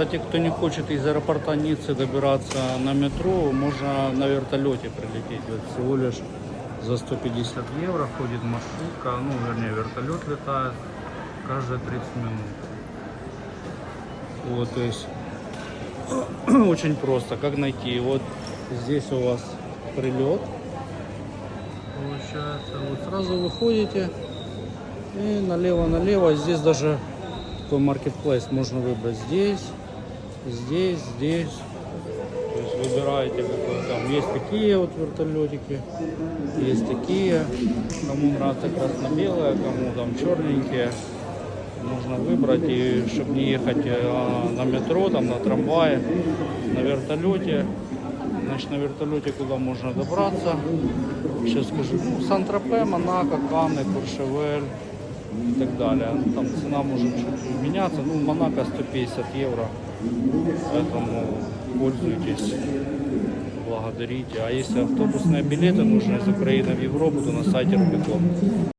Кстати, кто не хочет из аэропорта Ниццы добираться на метро, можно на вертолете прилететь. Вот всего лишь за 150 евро ходит маршрутка, ну, вернее, вертолет летает каждые 30 минут. Вот, то есть очень просто. Как найти? Вот здесь у вас прилет. Получается, вот сразу выходите и налево-налево. Здесь даже такой маркетплейс можно выбрать здесь, здесь, здесь. То есть выбираете какой там. Есть такие вот вертолетики, есть такие. Кому нравится красно-белое, кому там черненькие. Нужно выбрать, и чтобы не ехать э, на метро, там, на трамвае, на вертолете. Значит, на вертолете куда можно добраться? Сейчас скажу. Ну, Сан-Тропе, Монако, Канны, Куршевель и так далее. Ну, Там цена может чуть меняться. Ну, Монако 150 евро. Поэтому пользуйтесь, благодарите. А если автобусные билеты нужны из Украины в Европу, то на сайте Рубикон.